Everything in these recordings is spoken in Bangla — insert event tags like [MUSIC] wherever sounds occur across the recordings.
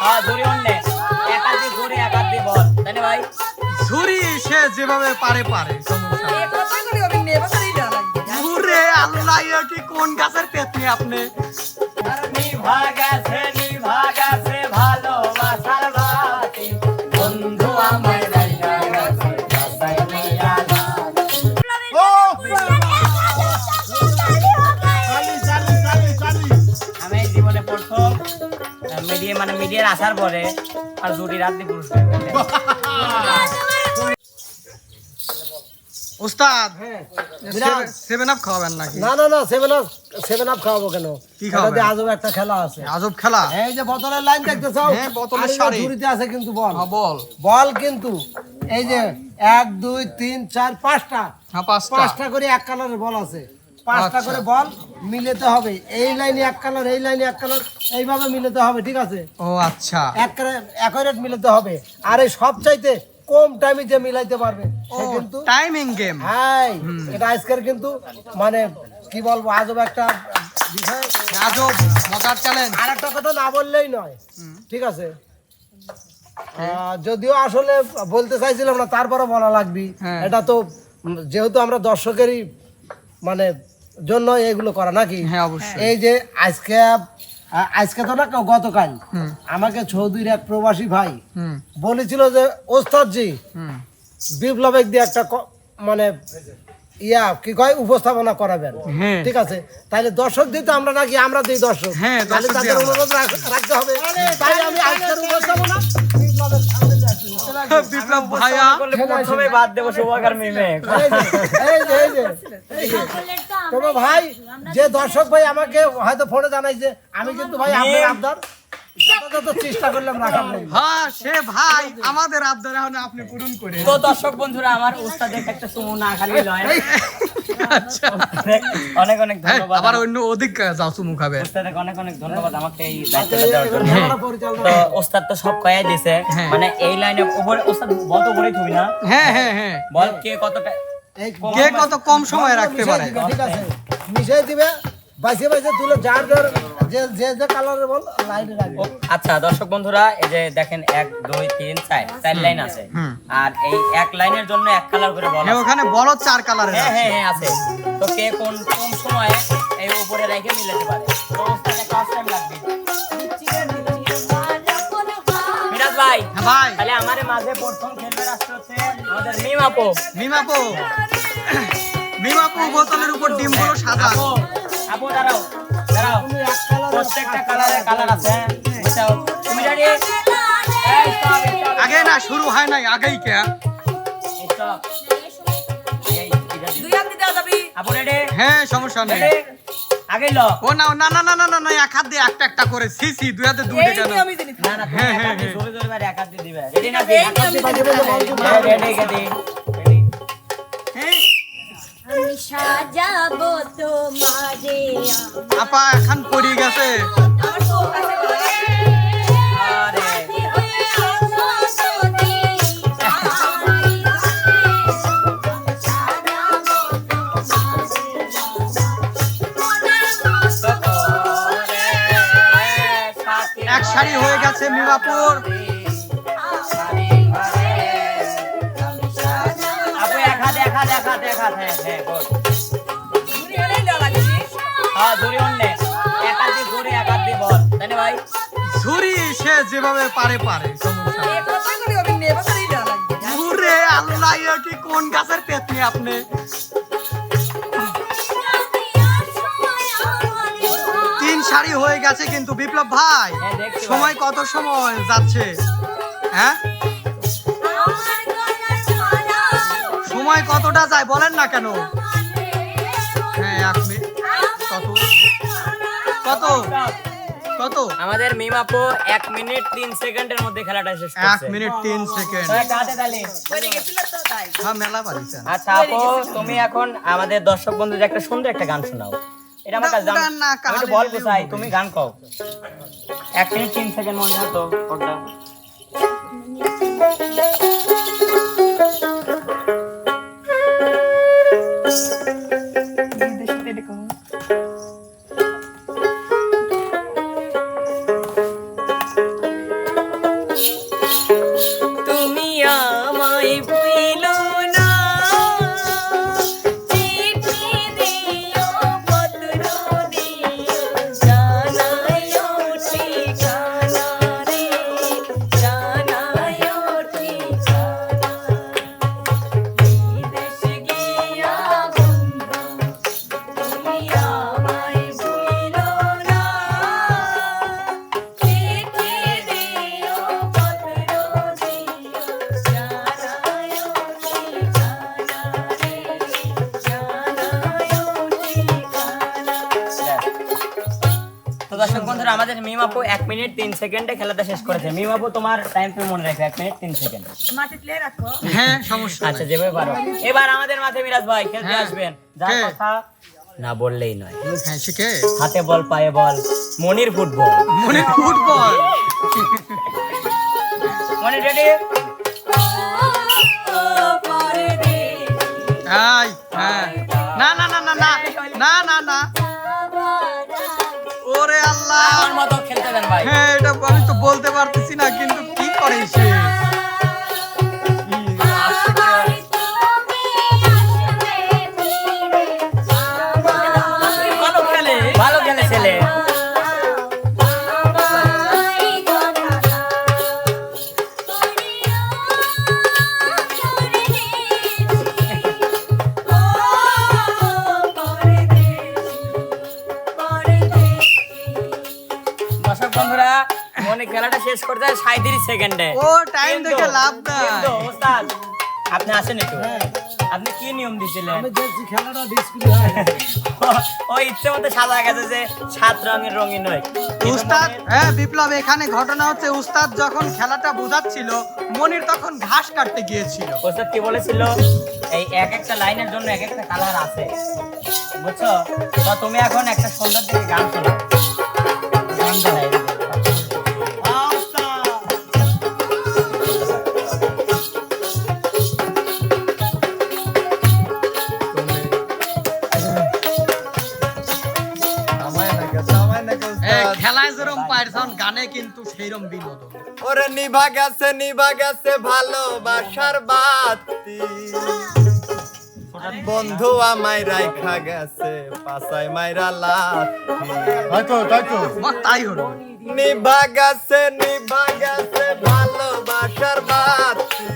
হ্যাঁ ঝুড়ি অন্যে একার দিয়ে ঝুড়ি একার দিয়ে বল। তাই না ভাই? ঝুরি সে যেভাবে পারে পারে। ঘুরে আল্লাহ কি কোন গাছের পেতনি আপনি? নিভা গেছে নিভা গেছে ভালোবাসার মানে আসার পরে আর জুটি রাত্রি পুরস্কার পেলাম। সেভেন আপ খাওয়াবেন নাকি? না না না সেভেন আপ সেভেন আপ খাওয়াবো কেন? কি খাওয়াবেন? আজব একটা খেলা আছে। আজব খেলা? এই যে বোতলের লাইন দেখতেছো? হ্যাঁ, বোতলের সারি। ঝুড়িতে আছে কিন্তু বল। হ্যাঁ, বল। বল কিন্তু। এই যে এক দুই তিন চার পাঁচটা। হ্যাঁ পাঁচটা। পাঁচটা করে এক কালারের বল আছে। পাঁচটা আচ্ছা। করে বল মিলেতে হবে। এই লাইনে এক কালার এই লাইনে এক কালার এইভাবে মিলেতে হবে ঠিক আছে? ও আচ্ছা। এক অ্যাকোরেট মিলাতে হবে। আর এই সব চাইতে কম টাইমে যে মিলাইতে পারবে কিন্তু টাইমিং গেম হ্যাঁ এটা আজকের কিন্তু মানে কি বলব আজব একটা বিষয়। আজব মজার চ্যালেঞ্জ আর একটা কথা না বললেই নয় ঠিক আছে? যদিও আসলে বলতে চাইছিলাম না তারপরে বলা লাগবে। হ্যাঁ। এটা তো যেহেতু আমরা দর্শকেরই মানে জন্য এগুলো করা নাকি হ্যাঁ, অবশ্যই। এই যে আজকে আজকে তো না গতকাল আমাকে চৌধুরীর এক প্রবাসী ভাই বলেছিল যে ওস্তাদজি হুম বিপ্লবেক দিয়ে একটা মানে ইয়া কি কয় উপস্থাপনা করাবেন হ্যাঁ। ঠিক আছে তাইলে দর্শক দিতে আমরা নাকি আমরা দিই দর্শক হ্যাঁ, তাহলে তাদের। অনুরোধ রাখতে হবে তাই আমি আজকের উপস্থাপনা বিপ্লবের সামনে। বিপ্লব ভাইয়া। প্রথমে বাদ দেবো শুভকার মিমে। এই যে, এই যে। তবে ভাই যে দর্শক ভাই আমাকে হয়তো ফোনে জানাইছে আমি কিন্তু ভাই আপনার আবদার। চেষ্টা করলাম রাখার হ্যাঁ সে ভাই আমাদের আবদার এখন আপনি পূরণ করে তো দর্শক বন্ধুরা আমার উস্তাদের একটা সুমু না খালি লয়। আচ্ছা। অনেক অনেক ধন্যবাদ। আবার অন্য অধিক যাও চুমু খাবে। উস্তাদকে অনেক অনেক ধন্যবাদ আমাকে এই দায়িত্বটা দেওয়ার জন্য। এবার আমরা পরিচালনা তো ওস্তাদ তো সব কয়াই দিছে। মানে এই লাইনে উপরে ওস্তাদ বল তো না। হ্যাঁ হ্যাঁ হ্যাঁ। বল কে কতটা কে কত কম সময় রাখতে পারে? ঠিক আছে। মিশিয়ে দিবে বাইসে বাইসে তুলে যার যার যে যে যে কালারের বল লাইনে রাখবে। আচ্ছা দর্শক বন্ধুরা এই যে দেখেন এক দুই তিন চার চার লাইন আছে। আর এই এক লাইনের জন্য এক কালার করে বল হ্যাঁ আছে। ওখানে বড় চার কালারের হ্যাঁ হ্যাঁ হ্যাঁ আছে। তো কে কোন কোন সময়ে এই উপরে রেখে মিলাতে পারে? তো ওস্তাদের কাজ টাইম লাগবে। মিরাজ ভাই হ্যাঁ ভাই। তাহলে আমাদের মাঝে প্রথম খেলবে রাষ্ট্র হচ্ছে আমাদের মিম আপু। মিমাপু মিমাপু বোতলের উপর ডিমগুলো সাদা। আপু দাঁড়াও দাঁড়াও প্রত্যেকটা কালারে কালার আছে হ্যাঁ? তুমি রেডি আগে না শুরু হয় নাই আগেই কে হ্যাঁ সমস্যা নেই আগে ল ও না না না না না না এক হাত দিয়ে একটা একটা করে সি সি দুই হাতে দুইটা কেন না না হ্যাঁ, হ্যাঁ, হ্যাঁ। জোরে জোরে বাইরে এক হাত দিয়ে দিবে রেডি না বাজে বাজে বল রেডি রেডি রেডি আমি সাজাবো তোমারে আপা এখন পড়ে গেছে। এক শাড়ি হয়ে গেছে মিমাপুর হ্যাঁ হ্যাঁ হ্যাঁ জোরে অন্যে এক দিয়ে জোরে এক দিয়ে বল তাই না। ভাই? ঝুরি সে যেভাবে পারে পারে সমস্যা নেই। আল্লাহ কি কোন গাছের পেতনি আপনি? তিন সারি হয়ে গেছে কিন্তু বিপ্লব ভাই। সময় কত সময় যাচ্ছে? হ্যাঁ? সময় কতটা যায় বলেন না কেন? হ্যাঁ এক মিনিট। কত? কত? কত? আমাদের এক মিনিট তিন সেকেন্ডের মধ্যে খেলাটা শেষ এক মিনিট তিন সেকেন্ড। হ্যাঁ মেলা আচ্ছা আপু তুমি এখন আমাদের দর্শক বন্ধুদের একটা সুন্দর একটা গান শোনাও। এটা আমার না, কাছে ওটা না, আমি বল কোথায় তুমি গান কও। এক মিনিট তিন সেকেন্ড মনে হয় তো ওটা মিমাপু এক মিনিট তিন সেকেন্ডে খেলাটা শেষ করেছে। মিমাপু তোমার টাইম তুমি মনে রাখবে এক মিনিট তিন সেকেন্ড। মাঠে রাখো। হ্যাঁ সমস্যা আচ্ছা যেভাবে পারো। এবার আমাদের মাঠে মিরাজ ভাই খেলতে হ্যাঁ। আসবেন। যার কথা না বললেই নয়। হ্যাঁ, হাতে বল পায়ে ball Monir football. Monir football? Monir ready হ্যাঁ। না না না না না না না। আল্লাহ। আমার মতো খেলতে দেন ভাই। হ্যাঁ এটা আমি তো বলতে পারতেছি না কিন্তু কি করে সে? সেকেন্ডে। ও টাইম দেখে লাভ নাই। কিন্তু ওস্তাদ আপনি আসেন একটু। আপনি কি নিয়ম দিছিলেন? আমি দেখছি খেলাটা ডিসপ্লে ও ইচ্ছে মতো সাদা গেছে যে সাত রঙের রঙিন নয় কিন্তু উস্তাদ মনির- হ্যাঁ বিপ্লব এখানে ঘটনা হচ্ছে উস্তাদ যখন খেলাটা বোঝাচ্ছিল মনির তখন ঘাস কাটতে গিয়েছিল। ওস্তাদ কি বলেছিল? এই এক একটা লাইনের জন্য এক একটা কালার আছে। বুঝছ? তো তুমি এখন একটা সুন্দর দিকে গান শোনো। গান শোনাই। কিন্তু সেইরকম বিনোদন। ওরে নিভা গেছে নিভা গেছে ভালোবাসার বাতি। বন্ধু আমায় রাইখা গেছে পাশায় মাইরা লাথি। আমার তাই হলো। নিভা গেছে নিভা গেছে ভালোবাসার বাতি।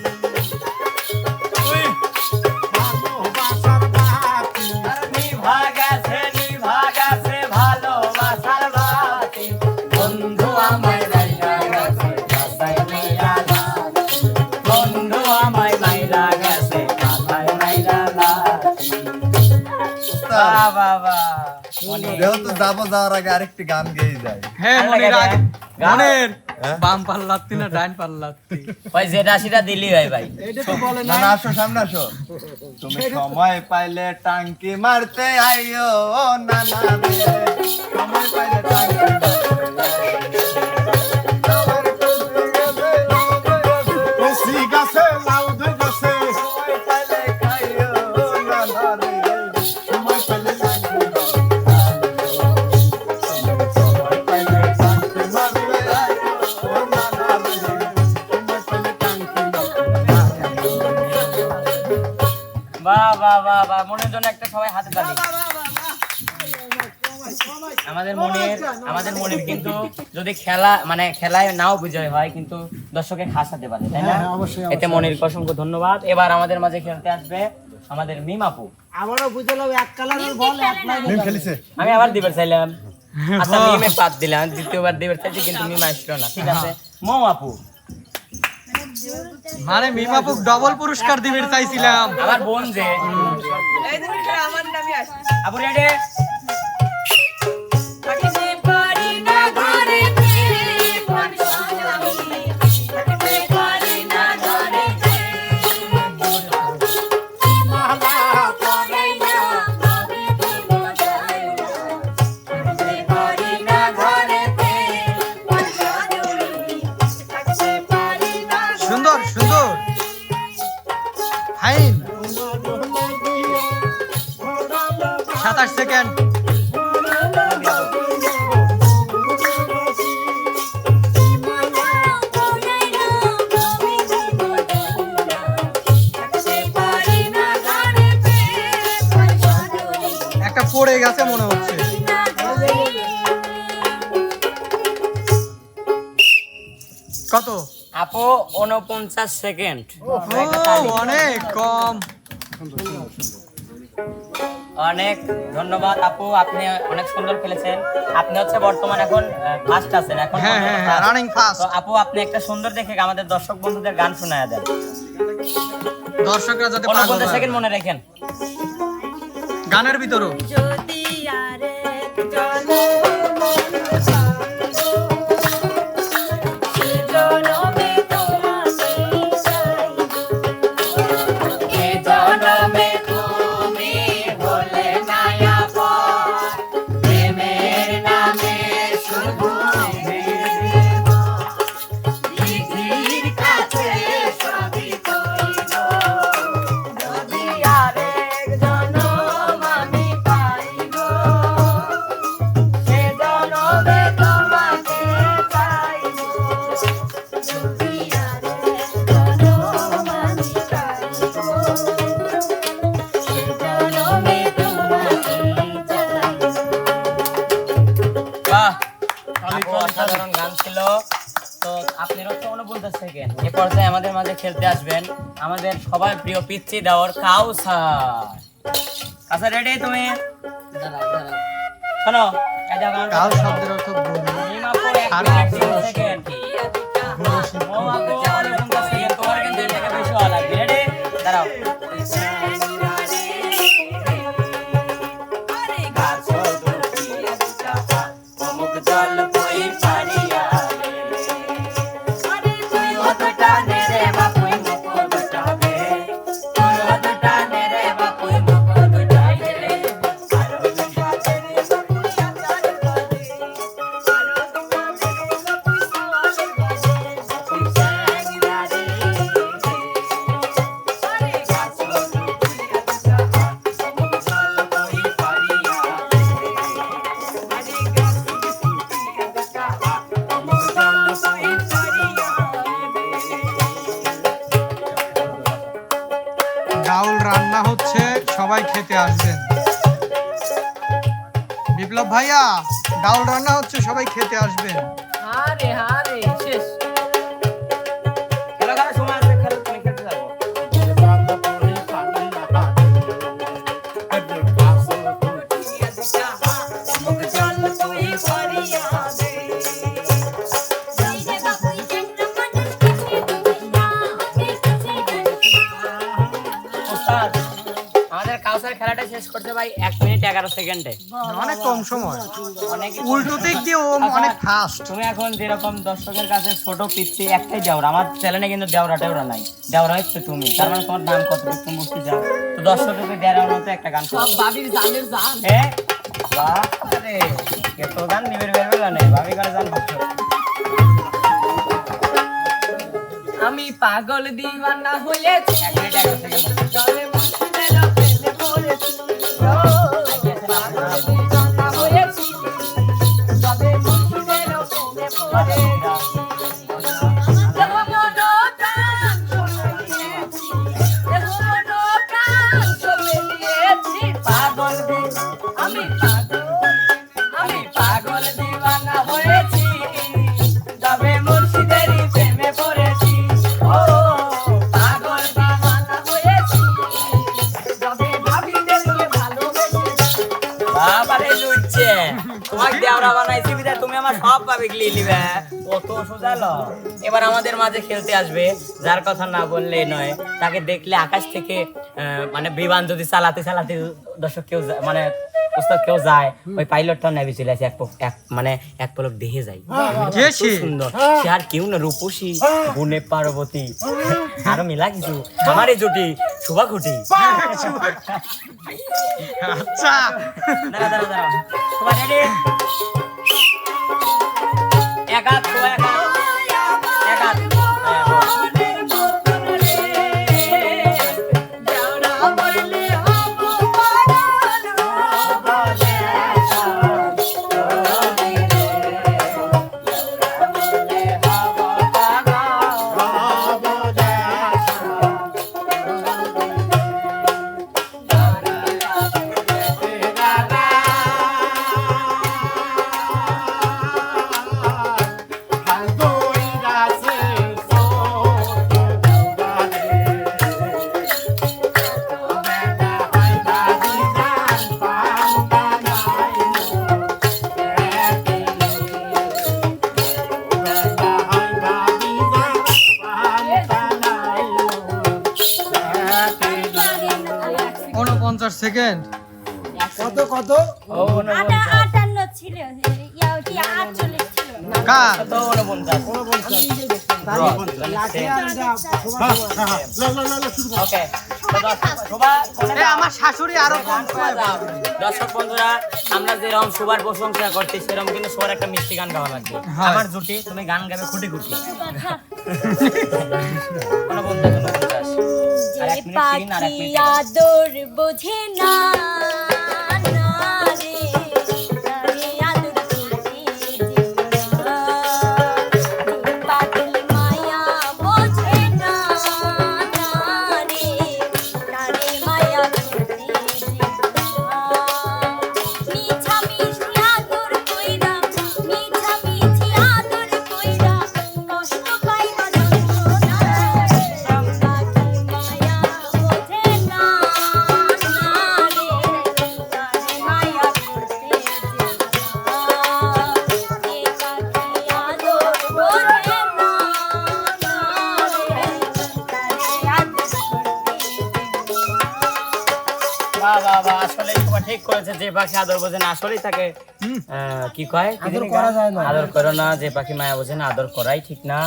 মনির। যেহেতু যাব যাওয়ার আগে আরেকটি গান গেয়ে যায় হ্যাঁ গান মনির আগে গান। মনির হ্যাঁ? বাম পাল্লাতি না ডাইন পাল্লাতি ভাই যেটা সেটা দিলি ভাই ভাই। এটা তো বলে না না আসো সামনে আসো। তুমি সময় পাইলে টাঙ্কি মারতে আইও না না সময় পাইলে টাঙ্কি মারতে বাহ বাহ মনের জন্য একটা সবাই হাতে তালি আমাদের মনের আমাদের মনের কিন্তু যদি খেলা মানে খেলায় নাও বিজয় হয় কিন্তু দর্শকে খাসাতে পারে তাই না? হ্যাঁ, অবশ্যই, এতে মনের অসংখ্য ধন্যবাদ। এবার আমাদের মাঝে খেলতে আসবে আমাদের মিমাপু আমারও বুঝলাম এক কালারের বল এক মিম যাবে। খেলিছে। আমি আবার দিবার চাইলাম। [LAUGHS] আচ্ছা মিমে পাত দিলাম দ্বিতীয়বার দিবার চাইছি কিন্তু মিমা আসলো না। ঠিক আছে মৌ আপু। মানে মিমাপুক ডবল পুরস্কার দিবে চাইছিলাম। আমার বোন যে। আমার নামে সুন্দর আপু উনপঞ্চাশ সেকেন্ড। অনেক কম। অনেক ধন্যবাদ আপু আপনি অনেক সুন্দর খেলেছেন। আপনি হচ্ছে বর্তমান এখন ফার্স্ট আছেন এখন হ্যাঁ হ্যাঁ হ্যাঁ রানিং ফাস্ট তো আপু আপনি একটা সুন্দর দেখে আমাদের দর্শক বন্ধুদের গান শোনায় দেন। দর্শকরা যাতে পাগল উনপঞ্চাশ হয়। সেকেন্ড মনে রাখেন। গানের ভিতরও। যদি আরে চলে প্রিয় পিচ্ছি দেওয়ার কাউসার। কাউসার রেডি তুমি? শোনো। কাউ। শব্দের অর্থ আর ডাউল রান্না হচ্ছে সবাই খেতে আসবেন। হারে হারে শেষ করতে ভাই এক মিনিট এগারো সেকেন্ডে। অনেক কম সময়। অনেক উল্টো দিক দিয়ে ও অনেক ফাস্ট তুমি এখন যেরকম দর্শকের কাছে ছোট পিচ্ছি একটাই দেওরা। আমার চ্যানেলে কিন্তু দেওরা টেওরা নাই। দেওরা হচ্ছে তুমি। তার মানে তোমার নাম কত? তুমি বুঝতে যাও তো দর্শককে দেওয়ার মতো একটা গান সব বাবির জানের জান। হ্যাঁ বাহ এত গান নিবের বেরবে গানে ভাবি করে জান ভাবছ। আমি পাগল দিওয়ানা হয়েছি। এক মিনিট সেকেন্ড। এবার আমাদের মাঝে খেলতে আসবে যার কথা না বললে নয়। তাকে দেখলে আকাশ থেকে মানে বিমান যদি চালাতে চালাতে দর্শক কেউ মানে উস্তাদ কেউ যায় ওই পাইলটটা নেবে চলে আসে এক মানে এক পলক দেখে যায়। এত সে? সুন্দর। সে আর কেউ না রূপসী গুণে পার্বতী। আরও মিলা কিছু। আমার এই জুটি শুভা খুটি আচ্ছা। দাঁড়া দাঁড়া দাঁড়া। সেকেন্ড। কত কত? আটান্ন ছিল আটচল্লিশ কার? আমার শাশুড়ি আরও কম সময় যাও। দর্শক বন্ধুরা আমরা যেরকম সবার প্রশংসা করছি সেরকম কিন্তু সবার একটা মিষ্টি গান গাওয়া লাগবে। হ্যাঁ। আমার জুটি তুমি গান গাবে খুঁটি খুঁটি। উনপঞ্চাশ উনপঞ্চাশ পাখি আদর বোঝে না। পাখি আদর বোঝে না আসলেই তাকে কি কয় আদর করা যায় না। আদর করো না যে পাখি মায়া বোঝে না আদর করাই ঠিক না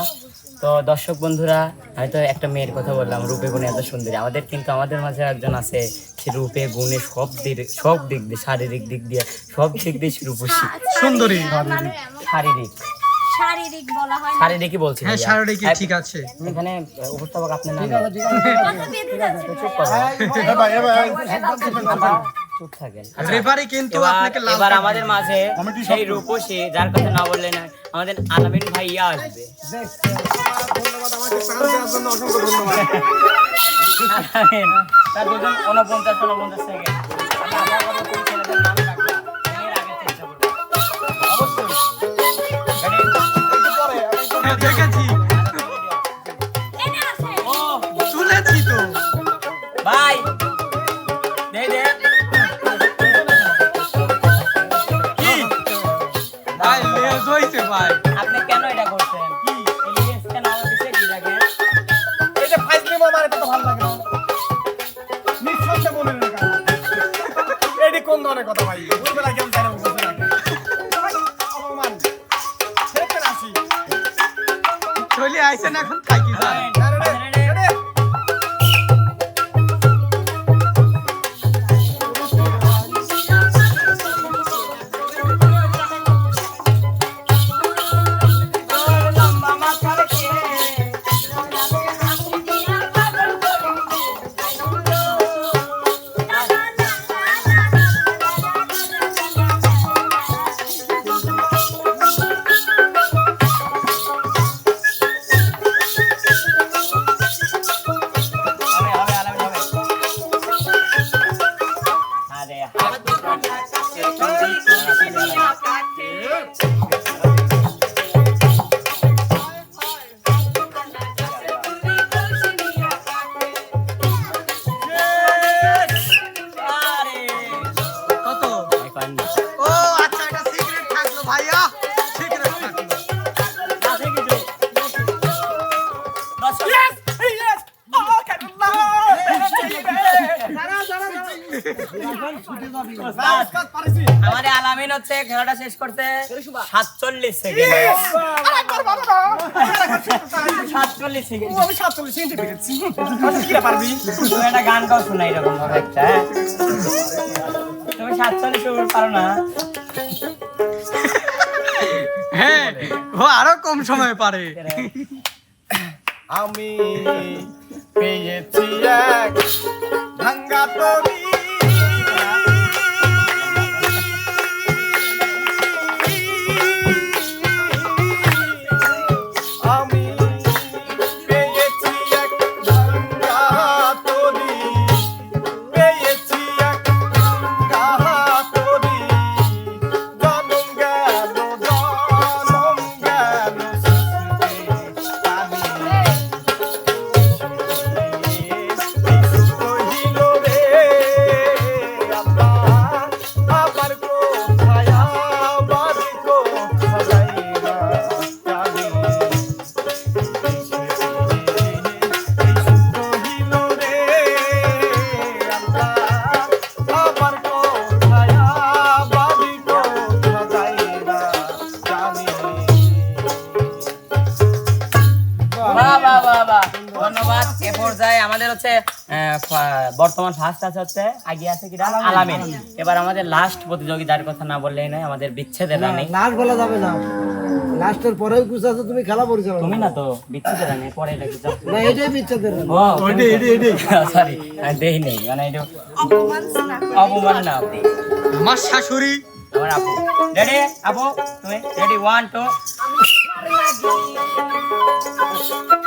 তো দর্শক বন্ধুরা আমি তো একটা মেয়ের কথা বললাম রূপে গুণে এত সুন্দরী আমাদের কিন্তু আমাদের মাঝে একজন আছে সে রূপে গুণে সব দিক সব দিক দিয়ে শারীরিক দিক দিয়ে সব দিক দিয়ে সে রূপসী সুন্দরী মানে শারীরিক শারীরিক বলা হয় শারীরিকই বলছি হ্যাঁ হ্যাঁ, ঠিক আছে এখানে উপস্থাপক আপনার নাম চুপ থাকেন। রেফারি কিন্তু আপনাকে লাল এবার আমাদের মাঝে সেই রূপসী যার কথা না বললে না আমাদের আলামিন ভাইয়া আসবে। ধন্যবাদ আমাকে প্রাণ দেওয়ার জন্য অসংখ্য ধন্যবাদ আলামিন, তার দুজন উনপঞ্চাশ উনপঞ্চাশ সেকেন্ড এটা করছেন? কি ইলিয়াস কেন আমার কি রাখেন এই যে ফাইজ আমার এটা তো ভালো লাগে না। নিঃসন্দেহে বলে না এডি কোন ধরনের কথা ভাই? না কেমন জানো বুঝবে না অপমান ছেড়ে আসি। চলে আইছেন এখন থাকি খেলাটা শেষ করতে সাতচল্লিশ সেকেন্ড সাতচল্লিশ সেকেন্ড আমি সাতচল্লিশ সেকেন্ডে পেরেছি। পারবি? তুমি একটা গান গাও শোনা এরকম ভাবে একটা হ্যাঁ? তুমি সাতচল্লিশ পারো না। হ্যাঁ ও আরও কম সময় পারে। আমি পেয়েছি এক ভাঙ্গা তরি বর্তমান ফার্স্ট আছে হচ্ছে আগে আছে কিরা? আলামিন। এবার আমাদের লাস্ট প্রতিযোগিতার কথা না বললেই নয় আমাদের বিচ্ছেদের রানী। লাস্ট বলা যাবে না। লাস্টের পরেও কিছু আছে তুমি খেলা পরিচালনা তুমি না তো বিচ্ছেদের রানী পরে এটা কিছু না এটাই বিচ্ছেদের ও সরি [LAUGHS] দেই নেই মানে এটা অপমান না আপনি আমার শাশুড়ি। আমার আপু। রেডি আপু তুমি? রেডি ওয়ান টু তোমায়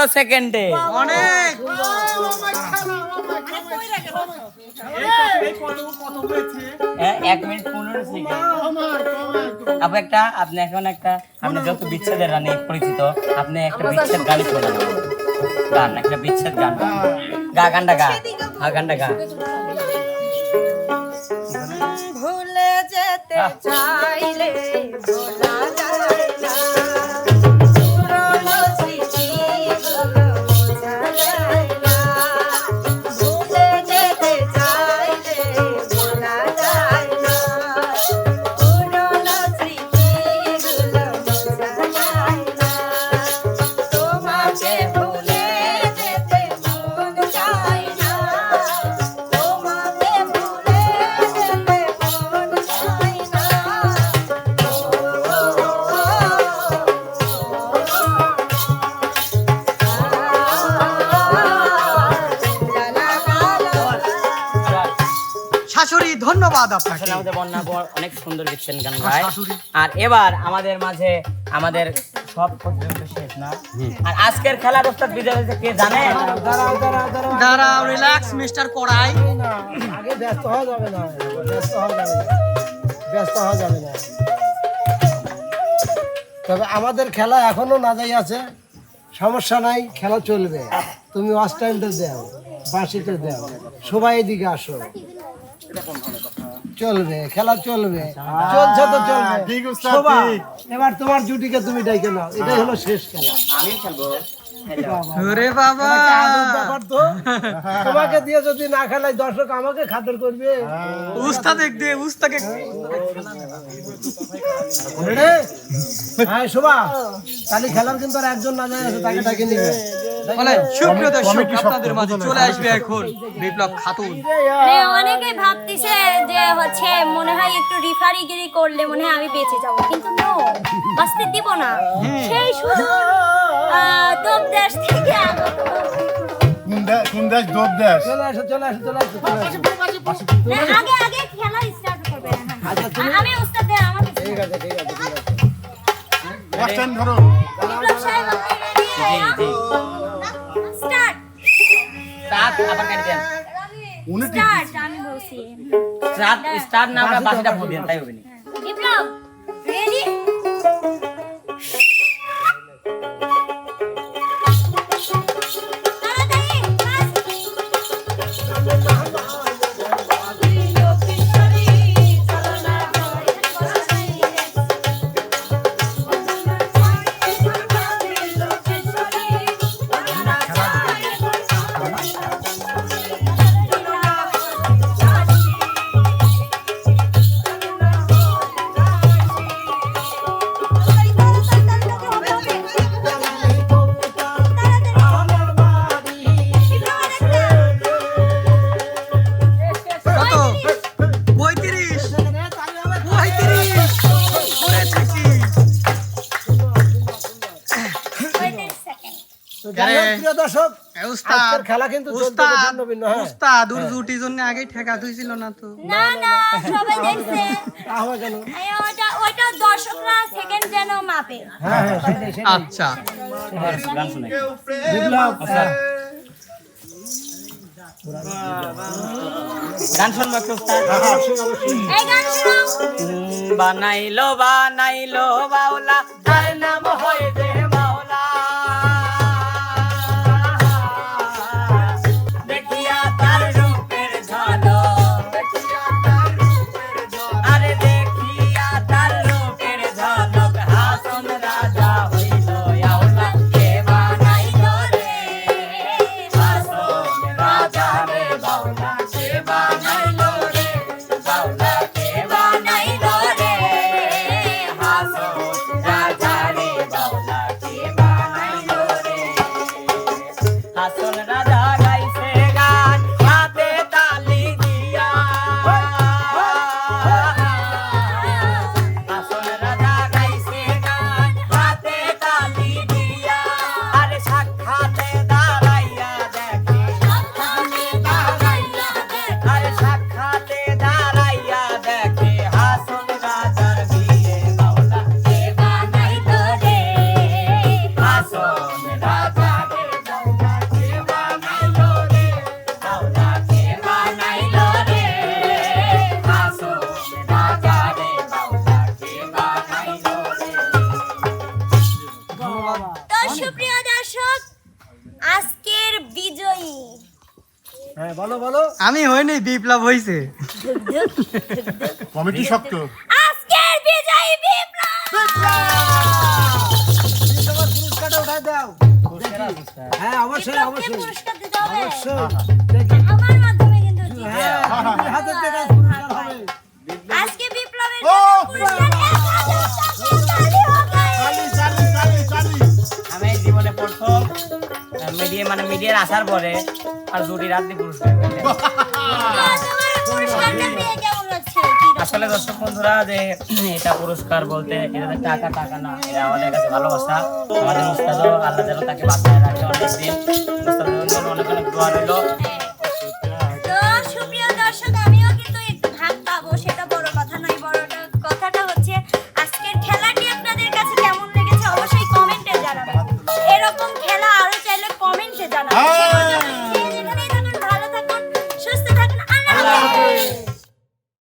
পনেরো সেকেন্ডে। অনেক। হ্যাঁ, এক মিনিট পনেরো সেকেন্ড। আপনি একটা আপনি এখন একটা আপনি যত বিচ্ছেদের গানে পরিচিত আপনি একটা বিচ্ছেদ শোনান গান একটা বিচ্ছেদ গান। গা গানটা গা। হা গানটা গা। ভুলে যেতে চাইলে ভোলা যায়। ধন্যবাদ আপনাকে। আসলে আমাদের বন্যা বর অনেক সুন্দর গেছেন গান ভাই। আর এবার আমাদের মাঝে আমাদের সব প্রতিযোগিতা শেষ না? আর আজকের খেলার ওস্তাদ বিজয় হয়েছে কে জানে? দাঁড়াও রিল্যাক্স মিস্টার কড়াই। আগে ব্যস্ত হওয়া যাবে না। ব্যস্ত হওয়া যাবে না। ব্যস্ত হওয়া যাবে না। তবে আমাদের খেলা এখনও না যাই আছে সমস্যা নাই খেলা চলবে। তুমি ওয়াশ টাইমটা দাও বাঁশিটা দাও। সবাই এদিকে আসো। চলবে খেলা চলবে। চলছে তো চলবে। ঠিক শোভা, এবার তোমার জুটিকে তুমি ডাইকে নাও। এটাই হলো শেষ খেলা। আমি খেলব। ওরে বাবা। ব্যাপার তো। তোমাকে দিয়ে যদি না খেলাই দর্শক আমাকে খাতির করবে। এক দে উস্তাকে রে হ্যাঁ শোভা। তাহলে খেলার কিন্তু আর একজন না যায় আছে তাকে ডাকে নিবে। বলে সুপ্রিয় দর্শক আপনাদের মাঝে চলে আসবে এখন বিপ্লব খাতুন। মানে অনেকে ভাবতেছে যে হচ্ছে মনে হয় একটু রিফারিগিরি করলে মনে হয় আমি বেঁচে যাব কিন্তু নো বাঁচতে দিব না। সেই শুধু তোপ দেশ থেকে আগত। কোন দেশ? দোপ দেশ। চলে আসো চলে আসো চলে আসো চলে আসো। না, আগে আগে খেলা স্টার্ট করবে। আমি উস্তাদ দেয় ঠিক আছে ঠিক আছে ঠিক আছে। ধরো। বিপ্লব সাহেব আপনি ready? স্টার্ট আবার কাটি দেন। স্টার্ট আমি বলছি। স্টার্ট। স্টার্ট না আমরা বাসিটা বলি তাই হবে না। বিপ্লব রেডি খেলা কিন্তু উস্তাদ হ্যাঁ। উস্তাদ ওর জুটির জন্য আগেই ঠেকা তুইছিল না তো। না না সবাই দেখছে। কেন? এই ওটা দর্শকরা সেকেন্ড যেন মাপে। হ্যাঁ হ্যাঁ সেটাই আচ্ছা। গান শুনে হ্যাঁ। শুনব একটু বানাইলো বানাইলো বাউলা। তার নাম হইতে বিপ্লব হইছে। কমিটি শক্ত। আজকের বিজয়ী বিপ্লব! পুরস্কারটা উঠাই দাও হ্যাঁ অবশ্যই অবশ্যই। আমার মাধ্যমে কিন্তু হ্যাঁ হাতের থেকে পুরস্কার হবে। আজকে বিপ্লবের পুরস্কার আমি জীবনে প্রথম মিডিয়া মানে মিডিয়ার আসার পরে আর জুটি রাত্রি পুরস্কার আসলে দর্শক বন্ধুরা, যে এটা পুরস্কার বলতে এটা টাকা টাকা না, এটা আমাদের কাছে ভালোবাসা। আমাদের মুস্তাদ আল্লাহ তাকে বাঁচায় রাখে অনেক দিন অনেক অনেক দোয়া রইল।